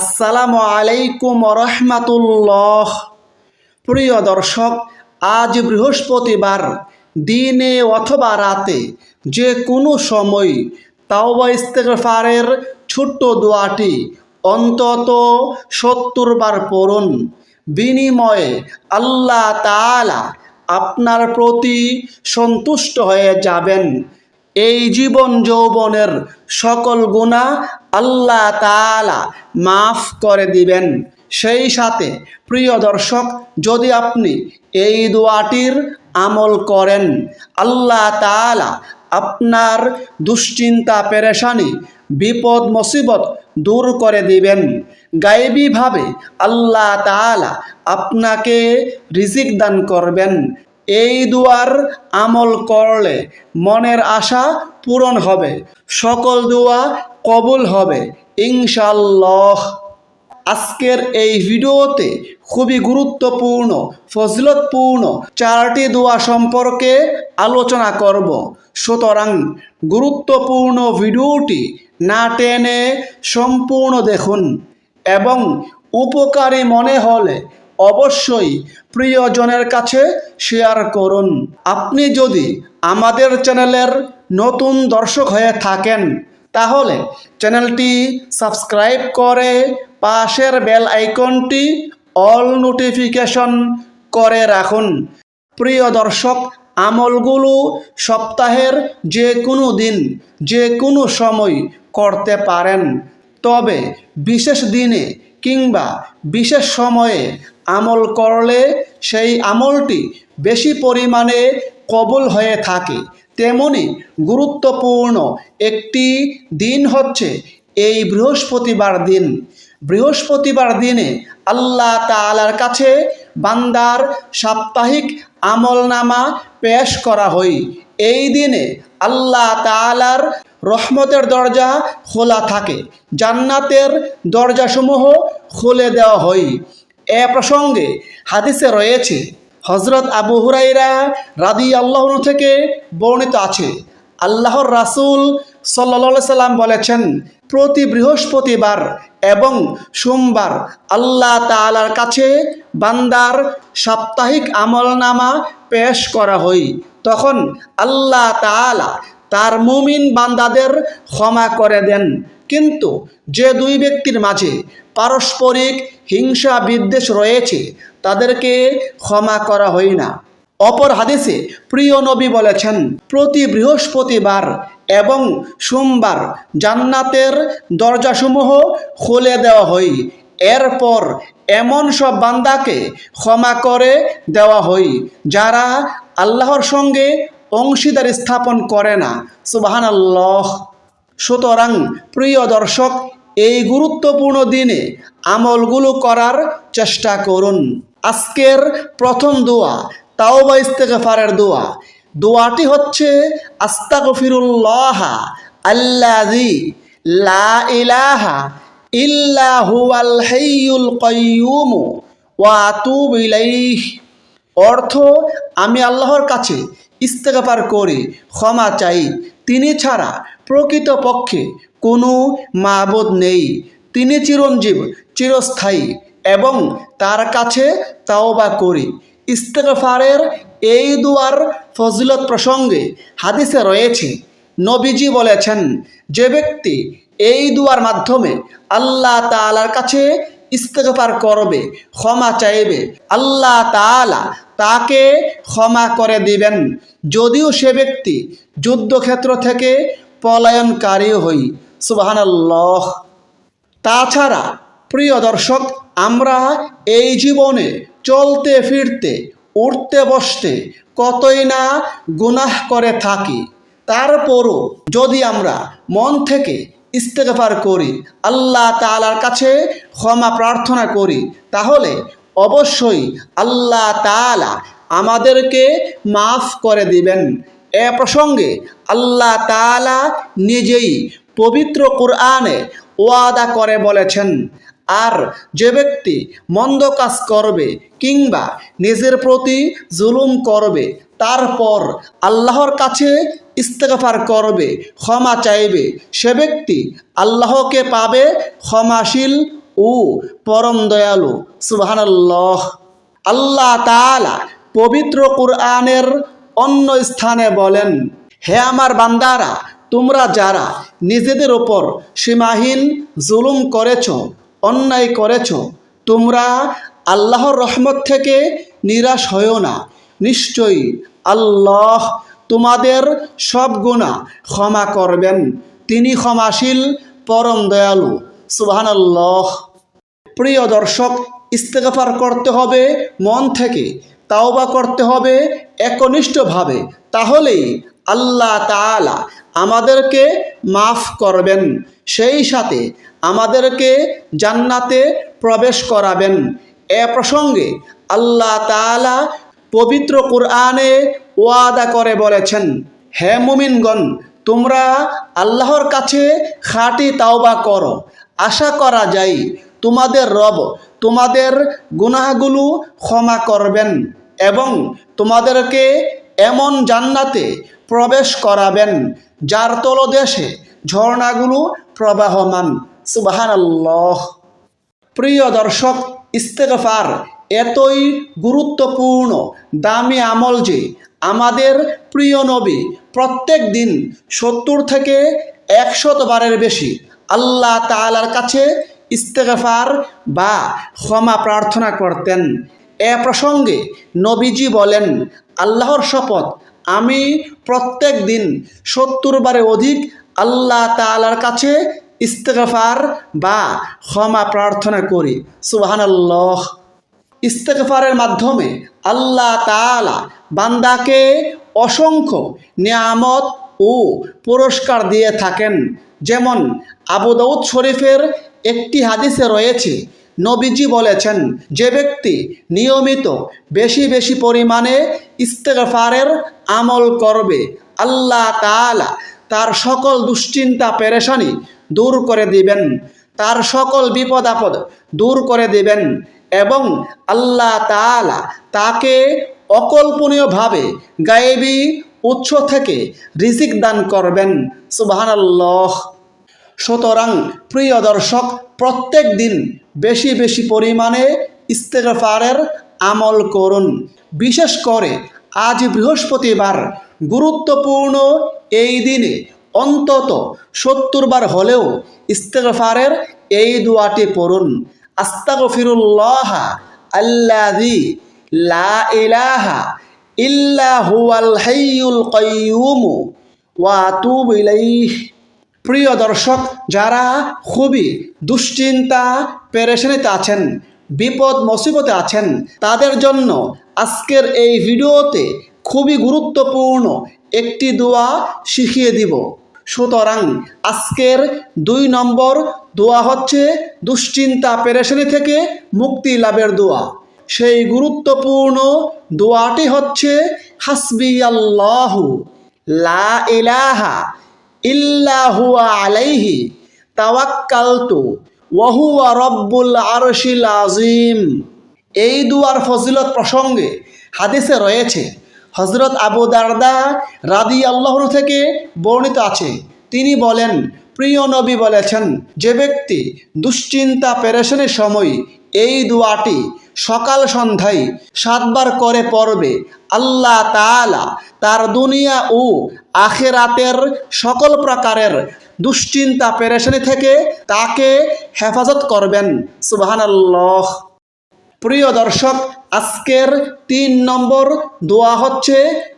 আসসালামু আলাইকুম রহমাতুল্লাহ। প্রিয় দর্শক, আজ বৃহস্পতিবার, দিনে অথবা রাতে যে কোনো সময় তাওবা ইস্তেগফারের ছোট্ট দোয়াটি অন্তত সত্তর বার পড়ুন। বিনিময়ে আল্লাহ তাআলা আপনার প্রতি সন্তুষ্ট হয়ে যাবেন। এই জীবন যৌবনের সকল গুণা আল্লাহ তাআলা মাফ করে দিবেন। সেই সাথে, প্রিয় দর্শক, যদি আপনি এই দোয়াটির আমল করেন, আল্লাহ তাআলা আপনার দুশ্চিন্তা, পেরেশানি, বিপদ, মুসিবত দূর করে দিবেন। গায়েবীভাবে আল্লাহ তাআলা আপনাকে রিজিক দান করবেন। এই দুয়ার আমল করলে মনের আশা পূরণ হবে, সকল দোয়া কবুল হবে ইনশাল্লাহ আজকের এই ভিডিওতে খুবই গুরুত্বপূর্ণ, ফজলতপূর্ণ চারটি দোয়া সম্পর্কে আলোচনা করব। সুতরাং গুরুত্বপূর্ণ ভিডিওটি না টেনে সম্পূর্ণ দেখুন এবং উপকারী মনে হলে অবশ্যই প্রিয়জনের কাছে শেয়ার করুন। আপনি যদি আমাদের চ্যানেলের নতুন দর্শক হয়ে থাকেন, তাহলে চ্যানেলটি সাবস্ক্রাইব করে পাশের বেল আইকনটি অল নোটিফিকেশন করে রাখুন। প্রিয় দর্শক, আমলগুলো সপ্তাহের যে কোনো দিন, যে কোনো সময় করতে পারেন। তবে বিশেষ দিনে কিংবা বিশেষ সময়ে আমল করলে সেই আমলটি বেশি পরিমাণে কবুল হয়ে থাকে। তেমনি গুরুত্বপূর্ণ একটি দিন হচ্ছে এই বৃহস্পতিবার দিন। বৃহস্পতিবার দিনে আল্লাহ তালার কাছে বান্দার সাপ্তাহিক আমলনামা পেশ করা হয়। এই দিনে আল্লাহ তালার রহমতের দরজা খোলা থাকে। জান্নাতের দরজাসমূহ খুলে দেওয়া হয়। এ প্রসঙ্গে হাদিসে রয়েছে হজরত আবু হুরাইরা রাদি আল্লাহ থেকে বর্ণিত আছে। আল্লাহর রাসুল সাল্লা সাল্লাম বলেছেন, প্রতি বৃহস্পতিবার এবং সোমবার আল্লাহ তালার কাছে বান্দার সাপ্তাহিক আমলনামা পেশ করা হয়। তখন আল্লাহ তালা তার মুমিন বান্দাদের ক্ষমা করে দেন। কিন্তু যে দুই ব্যক্তির মাঝে পারস্পরিক হিংসা বিদ্বেষ রয়েছে, তাদেরকে ক্ষমা করা হয় না। অপর হাদিসে প্রিয় নবী বলেছেন, প্রতি বৃহস্পতিবার এবং সোমবার জান্নাতের দরজাসমূহ খুলে দেওয়া হয়। এরপর এমন সব বান্দাকে ক্ষমা করে দেওয়া হয়, যারা আল্লাহর সঙ্গে অংশীদার স্থাপন করে না। সুবাহান আল্লাহ সুতরাং প্রিয় দর্শক, এই গুরুত্বপূর্ণ দিনে আমলগুলো করার চেষ্টা করুন। আজকের প্রথম দোয়া, তাওবা ইস্তেগফারের দোয়া। দোয়াটি হচ্ছে, আস্তাগফিরুল্লাহ আল্লাযী লা ইলাহা ইল্লা হুয়াল হাইয়ুল কাইয়্যুম ওয়া আতুবু অর্থ, আমি আল্লাহর কাছে ইস্তেগফার করি, ক্ষমা চাই। তিনি ছাড়া প্রকৃত পক্ষে কোনো মাবুদ নেই। তিনি চিরঞ্জীব, চিরস্থায়ী এবং তার কাছে তাওবা করি। ইস্তেগফারের এই দুয়ার ফজিলত প্রসঙ্গে হাদিসে রয়েছে, নবীজি বলেছেন, যে ব্যক্তি এই দুয়ার মাধ্যমে আল্লাহ তালার কাছে ইস্তেগফার করবে, ক্ষমা চাইবে, আল্লাহ তাআলা তাকে ক্ষমা করে দিবেন। যদিও সে ব্যক্তি যুদ্ধক্ষেত্র থেকে পলায়নকারীও হই, সুবাহানাল্লাহ। তাছাড়া, প্রিয় দর্শক, আমরা এই জীবনে চলতে ফিরতে, উঠতে বসতে কতই না গুনাহ করে থাকি, তারপরও যদি আমরা মন থেকে ইস্তেগফার করি, আল্লাহ তালার কাছে ক্ষমা প্রার্থনা করি, তাহলে অবশ্যই আল্লাহ তালা আমাদেরকে মাফ করে দিবেন। এ প্রসঙ্গে আল্লাহ তালা নিজেই পবিত্র কোরআনে ওয়াদা করে বলেছেন, আর যে ব্যক্তি মন্দ কাজ করবে কিংবা নিজের প্রতি জুলুম করবে, তারপর আল্লাহর কাছে ইস্তেগফার করবে, ক্ষমা চাইবে, সে ব্যক্তি আল্লাহকে পাবে ক্ষমাশীল ও পরম দয়ালু। সুবহানাল্লাহ। আল্লাহ তাআলা পবিত্র কোরআনের অন্য স্থানে বলেন, হে আমার বান্দারা, তোমরা যারা নিজেদের ওপর সীমাহীন জুলুম করেছ, অন্যায় করেছ, তোমরা আল্লাহর রহমত থেকে নিরাশ হয়েও না। নিশ্চয়ই আল্লাহ তোমাদের সব গুণা ক্ষমা করবেন। তিনি ক্ষমাশীল, পরম দয়ালু। সুবহানাল্লাহ। প্রিয় দর্শক, ইস্তেগফার করতে হবে মন থেকে। তাওবা করতে হবে একনিষ্ঠভাবে, তাহলেই আল্লাহ তাআলা আমাদেরকে মাফ করবেন, সেই সাথে আমাদেরকে জান্নাতে প্রবেশ করাবেন। এ প্রসঙ্গে আল্লাহ তাআলা পবিত্র কোরআনে ওয়াদা করে বলেছেন, হে মুমিনগণ, তোমরা আল্লাহর কাছে খাঁটি তাওবা করো। আশা করা যায় তোমাদের রব, তোমাদের গুনাহগুলো ক্ষমা করবেন এবং তোমাদেরকে এমন জান্নাতে প্রবেশ করাবেন, যার তলদেশে ঝর্ণাগুলো প্রবাহমান। সুবাহান আল্লাহ প্রিয় দর্শক, ইস্তেগফার এতই গুরুত্বপূর্ণ, দামি আমল যে আমাদের প্রিয় নবী প্রত্যেক দিন সত্তর থেকে একশত বারের বেশি আল্লাহ তালার কাছে ইস্তেগফার বা ক্ষমা প্রার্থনা করতেন। এ প্রসঙ্গে নবীজি বলেন, আল্লাহর শপথ আমি প্রত্যেক দিন সত্তর বারে অধিক আল্লাহ তাআলার কাছে ইস্তেগফার বা ক্ষমা প্রার্থনা করি। সুবহানাল্লাহ। ইস্তেগফারের মাধ্যমে আল্লাহ তাআলা বান্দাকে অসংখ্য নিয়ামত ও পুরস্কার দিয়ে থাকেন। যেমন আবু দাউদ শরীফের একটি হাদিসে রয়েছে, নবীজি বলেছেন, যে ব্যক্তি নিয়মিত বেশি বেশি পরিমাণে ইস্তেগফারের আমল করবে, আল্লাহ তাআলা তার সকল দুশ্চিন্তা, পেরেশানি দূর করে দিবেন, তার সকল বিপদ আপদ দূর করে দিবেন এবং আল্লাহ তাআলা তাকে অকল্পনীয়ভাবে গায়েবী উৎস থেকে রিজিক দান করবেন। সুবহানাল্লাহ। সুতরাং প্রিয় দর্শক, প্রত্যেক দিন বেশি বেশি পরিমাণে ইস্তেগফারের আমল করুন। বিশেষ করে আজ বৃহস্পতিবার গুরুত্বপূর্ণ এই দিনে অন্তত সত্তর বার হলেও ইস্তেগফারের এই দোয়াটি পড়ুন। আস্তাগফিরুল্লাহ আল্লাযী লা ইলাহা হুয়াল হাইয়ুল প্রিয় দর্শক, যারা খুবই দুশ্চিন্তা, পেরেশানিতে আছেন, বিপদ মুসিবতে আছেন, তাদের জন্য আজকের এই ভিডিওতে খুবই গুরুত্বপূর্ণ একটি দোয়া শিখিয়ে দিব। সুতরাং আজকের দুই নম্বর দোয়া হচ্ছে দুশ্চিন্তা, পেরেশানি থেকে মুক্তি লাভের দোয়া। সেই গুরুত্বপূর্ণ দোয়াটি হচ্ছে, হাসবি আল্লাহু লা ইলাহা ইল্লা হুয়া আলাইহি তাওয়াক্কালতু ওয়াহুয়া রব্বুল আরশিল আজিম এই দুয়ার ফজিলত প্রসঙ্গে হাদিসে রয়েছে হজরত আবু দারদা রাদি আল্লাহর থেকে বর্ণিত আছে। তিনি বলেন, প্রিয় নবী বলেছেন, যে ব্যক্তি দুশ্চিন্তা, পেরেশানের সময় এই দুয়াটি সকাল সন্ধ্যায় সাতবার করে পড়বে। আল্লাহ তাআলা তার দুনিয়া ও আখেরাতের সকল প্রকারের দুশ্চিন্তা, পেরেশানি থেকে তাকে হেফাজত করবেন। সুবহানাল্লাহ। প্রিয় দর্শক, আজকের তিন নম্বর দোয়া হচ্ছে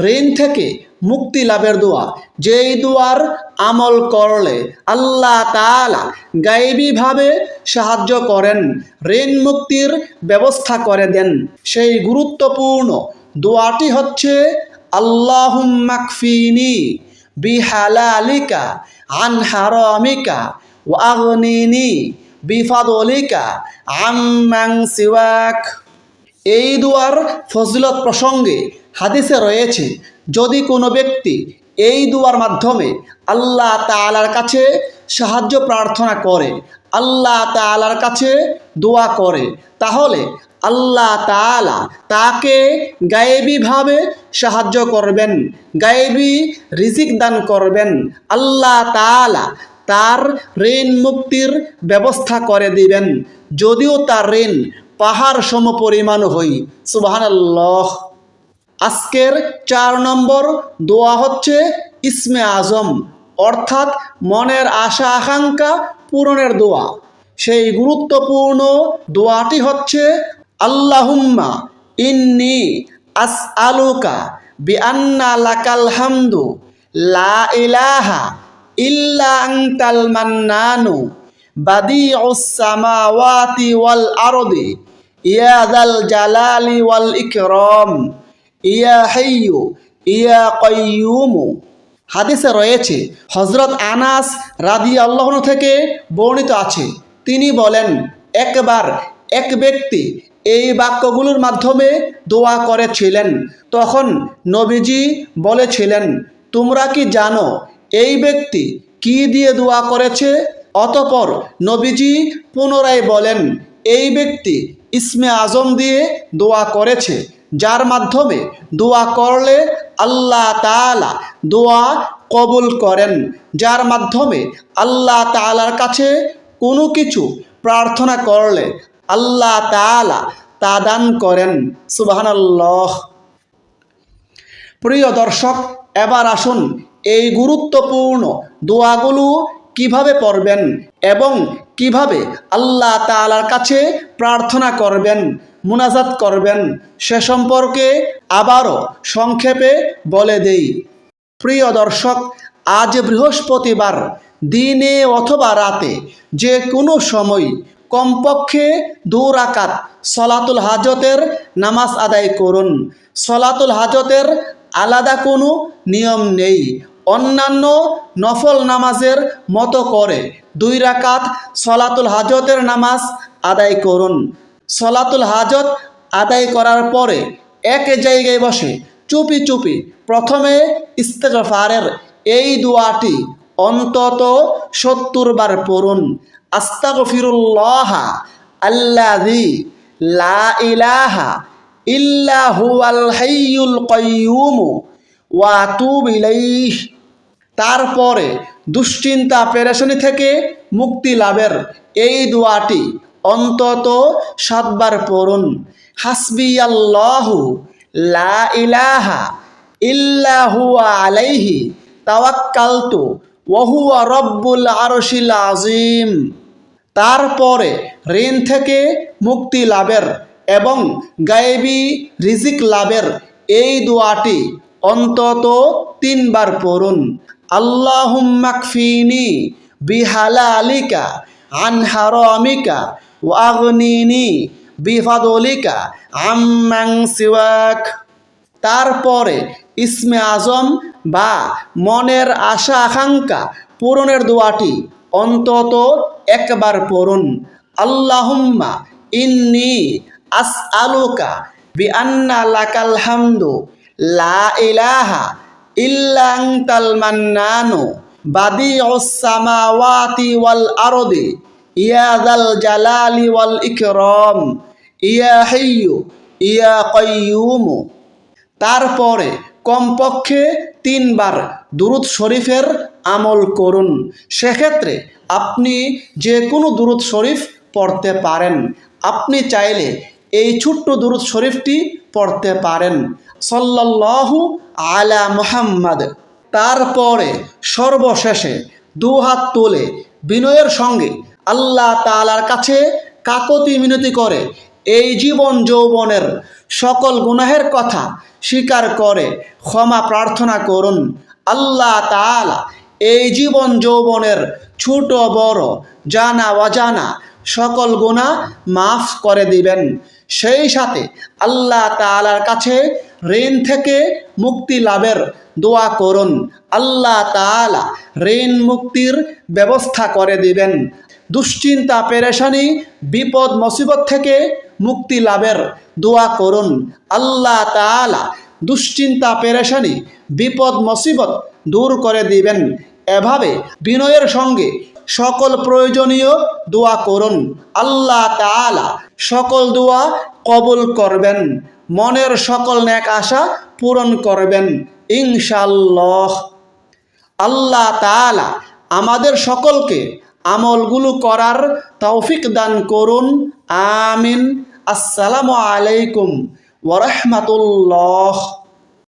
ঋণ থেকে মুক্তি লাভের দোয়া। যেই দোয়ার আমল করলে আল্লাহ তাআলা গায়েবীভাবে সাহায্য করেন, ঋণ মুক্তির ব্যবস্থা করে দেন। সেই গুরুত্বপূর্ণ দোয়াটি হচ্ছে আল্লাহুম্মাকফিনি বিহালালিকা, আন হারামিকা ওয়াগনিনি বিফাদলিকা আম্মাং সিওয়াক। এই দুয়ার ফজিলত প্রসঙ্গে হাদিসে রয়েছে, যদি কোনো ব্যক্তি এই দুয়ার মাধ্যমে আল্লাহ তালার কাছে সাহায্য প্রার্থনা করে, আল্লাহ তাআলার কাছে দোয়া করে, তাহলে আল্লাহ তাআলা তাকে গায়েবীভাবে সাহায্য করবেন, গায়েবী রিজিক দান করবেন, আল্লাহ তাআলা তার ঋণ মুক্তির ব্যবস্থা করে দিবেন, যদিও তার ঋণ পাহাড় সম পরিমাণ হই সুবাহান আজকের চার নম্বর দোয়া হচ্ছে ইসমে আজম, অর্থাৎ মনের আশা আকাঙ্ক্ষা পূরণের দোয়া। সেই গুরুত্বপূর্ণ দোয়াটি হচ্ছে, আল্লাহুম্মা ইন্নি আস আলুকা বিআন্না লাকাল হামদু, লা ইলাহা ইল্লা আনতাল মান্নানু, বাদিউস সামাওয়াতি ওয়াল আরদি, ইয়া যাল জালালি ওয়াল ইকরাম। ইয়া হাইয়ু, ইয়া কাইয়ুমু। হাদিসে রয়েছে হজরত আনাস রাদি আল্লাহ থেকে বর্ণিত আছে। তিনি বলেন, একবার এক ব্যক্তি এই বাক্যগুলোর মাধ্যমে দোয়া করেছিলেন। তখন নবীজি বলেছিলেন, তোমরা কি জানো এই ব্যক্তি কি দিয়ে দোয়া করেছে? অতপর নবীজি পুনরায় বলেন, এই ব্যক্তি ইসমে আজম দিয়ে দোয়া করেছে। যার মাধ্যমে দোয়া করলে আল্লাহ তালা দোয়া কবুল করেন, যার মাধ্যমে আল্লাহ তাআলার কাছে কোনো কিছু প্রার্থনা করলে আল্লাহ তাআলা তা দান করেন। সুবহানাল্লাহ। প্রিয় দর্শক, এবার আসুন এই গুরুত্বপূর্ণ দোয়াগুলো কীভাবে পড়বেন এবং কীভাবে আল্লাহ তাআলার কাছে প্রার্থনা করবেন, মুনাজাত করবেন, সে সম্পর্কে আবারও সংক্ষেপে বলে দেই। প্রিয় দর্শক, আজ বৃহস্পতিবার, দিনে অথবা রাতে যে কোনো সময় কমপক্ষে দু রাকাত সলাতুল হাজতের নামাজ আদায় করুন। সলাতুল হাজতের আলাদা কোনো নিয়ম নেই। অন্যান্য নফল নামাজের মতো করে। দুই রাকাত সলাতুল হাজতের নামাজ আদায় করুন। সলাতুল হাজত আদায় করার পরে এক জায়গায় বসে চুপি চুপি প্রথমে ইস্তেগফারের এই দোয়াটি অন্তত সত্তর বার পড়ুন। আস্তাগফিরুল্লাহ আল্লাযী লা ইলাহা ইল্লা হুয়াল হাইয়ুল ওয়া আতুবু ইলাইহ। তারপরে দুশ্চিন্তা পেরেশানি থেকে মুক্তি লাভের এই দোয়াটি অন্তত সাতবার পড়ুন। হাসবি লা ইলাহা ইল্লা হুয়া আলাইহি তাওয়াক্কালতু ওয়া হুয়া রব্বুল আরশিল আযীম। তারপরে ঋণ থেকে মুক্তি লাভের এবং গায়েবী রিজিক লাভের এই দোয়াটি অন্তত তিনবার পড়ুন। আল্লাহুম্মাকফিনি বিহালালিকা আন হারামিকা ওয়াগনিনি বিফাদলিকা আম্মাং সিওয়াক। তারপরে ইসমে আজম বা মনের আশা আকাঙ্ক্ষা পূরণের দোয়াটি অন্তত একবার পড়ুন। আল্লাহুম্মা ইন্নি আস আলুকা বিআন্না লাকাল হামদু, লা ইলাহা ইল্লা আনতাল মান্নানু বাদিউস সামাওয়াতি ওয়াল আরদি, ইয়া যাল জালালি ওয়াল ইকরাম, ইয়া হাইয়ু, ইয়া কাইয়ুমু। তারপরে কমপক্ষে তিনবার দুরুদ শরীফের আমল করুন। সেক্ষেত্রে আপনি যে কোনো দুরুদ শরীফ পড়তে পারেন। আপনি চাইলে এই ছোট্ট দুরুদ শরীফটি পড়তে পারেন। সল্লাল্লাহু আলা মুহাম্মদ। তারপরে সর্বশেষে দু হাত তুলে বিনয়ের সঙ্গে আল্লাহ তালার কাছে কাকতি মিনতি করে, এই জীবন যৌবনের সকল গুনাহের কথা স্বীকার করে ক্ষমা প্রার্থনা করুন। আল্লাহ তাআলা এই জীবন যৌবনের ছোট, বড়, জানা, অজানা সকল গুণা মাফ করে দিবেন। সেই সাথে আল্লাহ তাআলার কাছে ঋণ থেকে মুক্তি লাভের দোয়া করুন। আল্লাহ তাআলা ঋণ মুক্তির ব্যবস্থা করে দিবেন। দুশ্চিন্তা, পেরেশানি, বিপদ, মুসিবত থেকে মুক্তি লাভের দোয়া করুন। আল্লাহ তাআলা দুশ্চিন্তা, পেরেশানি, বিপদ, মুসিবত দূর করে দিবেন। এভাবে বিনয়ের সঙ্গে সকল প্রয়োজনীয় দোয়া করুন। আল্লাহ তাআলা সকল দোয়া কবুল করবেন। মনের সকল ন্যাক আশা পূরণ করবেন ইনশাল্লাহ আল্লাহ তালা আমাদের সকলকে আমলগুলো করার তৌফিক দান করুন, আমিন। আসসালামু আলাইকুম ওরহমতুল্লাহ